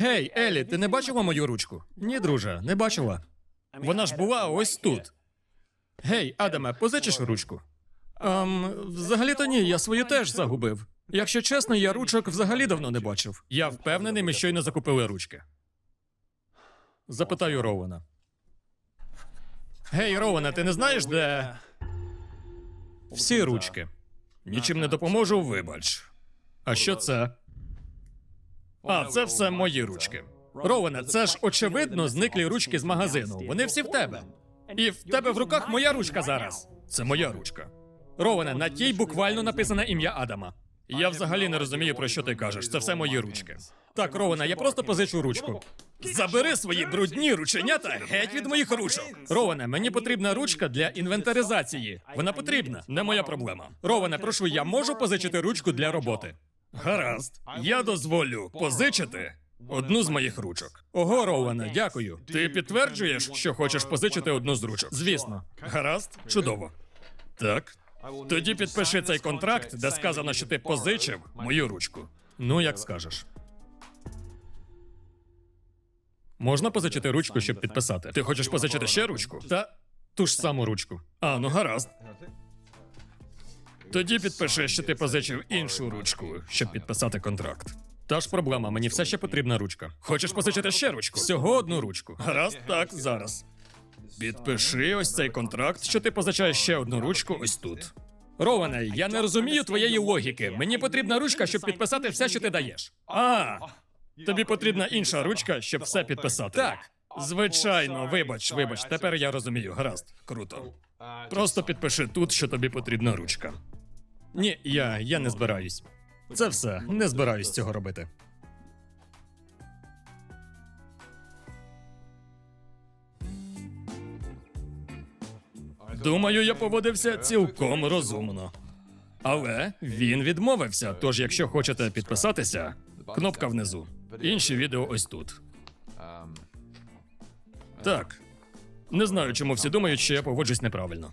Гей, Елі, ти не бачила мою ручку? Ні, друже, не бачила. Вона ж була ось тут. Гей, Адаме, позичиш ручку? Ем, взагалі-то ні, я свою теж загубив. Якщо чесно, я ручок взагалі давно не бачив. Я впевнений, ми щойно закупили ручки. Запитаю Роуена. Гей, Роуена, ти не знаєш, де. Всі ручки. Нічим не допоможу, вибач. А що це? А, це все мої ручки. Роване, це ж очевидно зниклі ручки з магазину. Вони всі в тебе. І в тебе в руках моя ручка зараз. Це моя ручка. Роване, на тій буквально написане ім'я Адама. Я взагалі не розумію, про що ти кажеш. Це все мої ручки. Так, Роване, я просто позичу ручку. Забери свої брудні рученята геть від моїх ручок. Роване, мені потрібна ручка для інвентаризації. Вона потрібна, не моя проблема. Роване, прошу, я можу позичити ручку для роботи. Гаразд, я дозволю позичити одну з моїх ручок. Ого, Роуене, дякую. Ти підтверджуєш, що хочеш позичити одну з ручок? Звісно. Гаразд, чудово. Так. Тоді підпиши цей контракт, де сказано, що ти позичив мою ручку. Ну, як скажеш. Можна позичити ручку, щоб підписати. Ти хочеш позичити ще ручку? Та ту ж саму ручку. А, ну гаразд. Тоді підпиши, що ти позичив іншу ручку, щоб підписати контракт. Та ж проблема, мені все ще потрібна ручка. Хочеш позичити ще ручку? Всього одну ручку. Гаразд, так, зараз. Підпиши ось цей контракт, що ти позичаєш ще одну ручку ось тут. Роване, я не розумію твоєї логіки. Мені потрібна ручка, щоб підписати все, що ти даєш. А, тобі потрібна інша ручка, щоб все підписати. Так. Звичайно, вибач, вибач, тепер я розумію. Гаразд, круто. Просто підпиши тут, що тобі потрібна ручка. Ні, я, я не збираюсь. Це все, не збираюсь цього робити. Думаю, я поводився цілком розумно. Але він відмовився. Тож, якщо хочете підписатися, кнопка внизу. Інші відео ось тут. Так. Не знаю, чому всі думають, що я поводжусь неправильно.